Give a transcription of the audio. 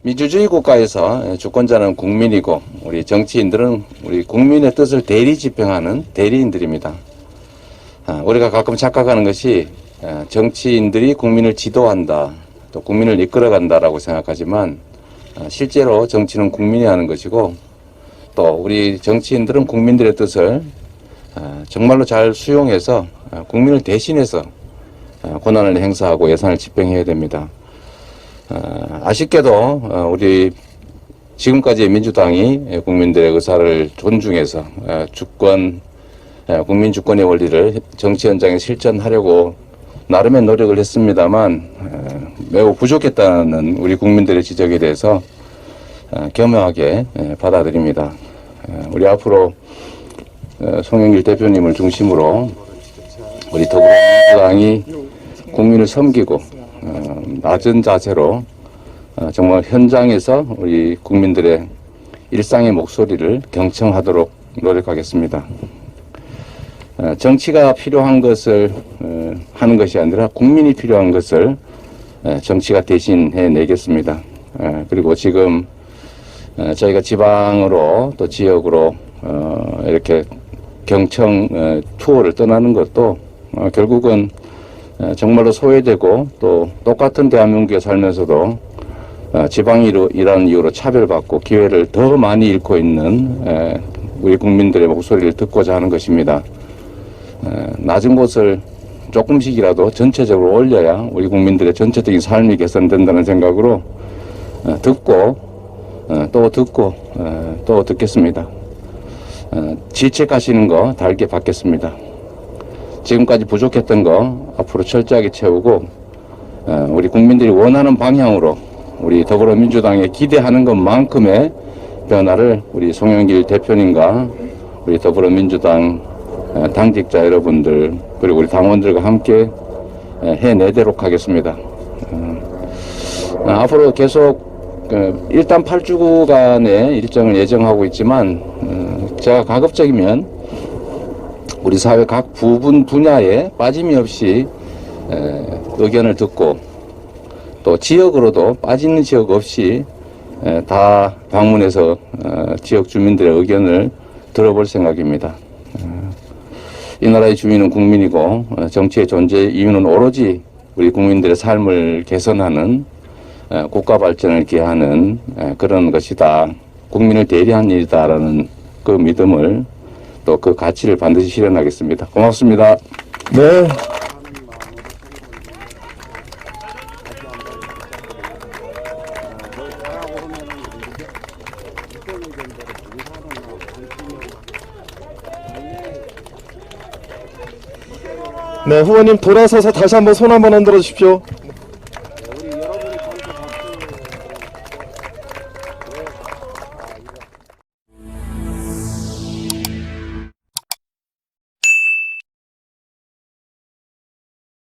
민주주의 국가에서 주권자는 국민이고 우리 정치인들은 우리 국민의 뜻을 대리 집행하는 대리인들입니다. 아, 우리가 가끔 착각하는 것이 아, 정치인들이 국민을 지도한다, 또 국민을 이끌어간다라고 생각하지만 아, 실제로 정치는 국민이 하는 것이고 또 우리 정치인들은 국민들의 뜻을 아, 정말로 잘 수용해서 아, 국민을 대신해서 아, 권한을 행사하고 예산을 집행해야 됩니다. 아, 아쉽게도 어, 우리 지금까지의 민주당이 국민들의 의사를 존중해서 어, 주권 어, 국민 주권의 원리를 정치 현장에 실천하려고 나름의 노력을 했습니다만 어, 매우 부족했다는 우리 국민들의 지적에 대해서 어, 겸허하게 예, 받아들입니다. 어, 우리 앞으로 어, 송영길 대표님을 중심으로 우리 더불어민주당이 국민을 섬기고 어, 낮은 자세로 어, 정말 현장에서 우리 국민들의 일상의 목소리를 경청하도록 노력하겠습니다. 어, 정치가 필요한 것을 어, 하는 것이 아니라 국민이 필요한 것을 어, 정치가 대신해 내겠습니다. 어, 그리고 지금 어, 저희가 지방으로 또 지역으로 어, 이렇게 경청 어, 투어를 떠나는 것도 어, 결국은 어, 정말로 소외되고 또 똑같은 대한민국에 살면서도 어, 지방이라는 이유로 차별받고 기회를 더 많이 잃고 있는 에, 우리 국민들의 목소리를 듣고자 하는 것입니다. 에, 낮은 곳을 조금씩이라도 전체적으로 올려야 우리 국민들의 전체적인 삶이 개선된다는 생각으로 어, 듣고 어, 또 듣고 어, 또 듣겠습니다. 어, 질책하시는 거 달게 받겠습니다. 지금까지 부족했던 거 앞으로 철저하게 채우고 어, 우리 국민들이 원하는 방향으로 우리 더불어민주당에 기대하는 것만큼의 변화를 우리 송영길 대표님과 우리 더불어민주당 어, 당직자 여러분들 그리고 우리 당원들과 함께 어, 해내도록 하겠습니다. 앞으로 계속 그 일단 8주간의 일정을 예정하고 있지만 어, 제가 가급적이면 우리 사회 각 부분 분야에 빠짐이 없이 에, 의견을 듣고 또 지역으로도 빠지는 지역 없이 에, 다 방문해서 어, 지역 주민들의 의견을 들어볼 생각입니다. 어, 이 나라의 주민은 국민이고 어, 정치의 존재 이유는 오로지 우리 국민들의 삶을 개선하는 에, 국가 발전을 기하는 에, 그런 것이다. 국민을 대리한 일이다라는 그 믿음을 또 그 가치를 반드시 실현하겠습니다. 고맙습니다. 네. 네, 후보님 돌아서서 다시 한번 손 한번 흔들어 주십시오.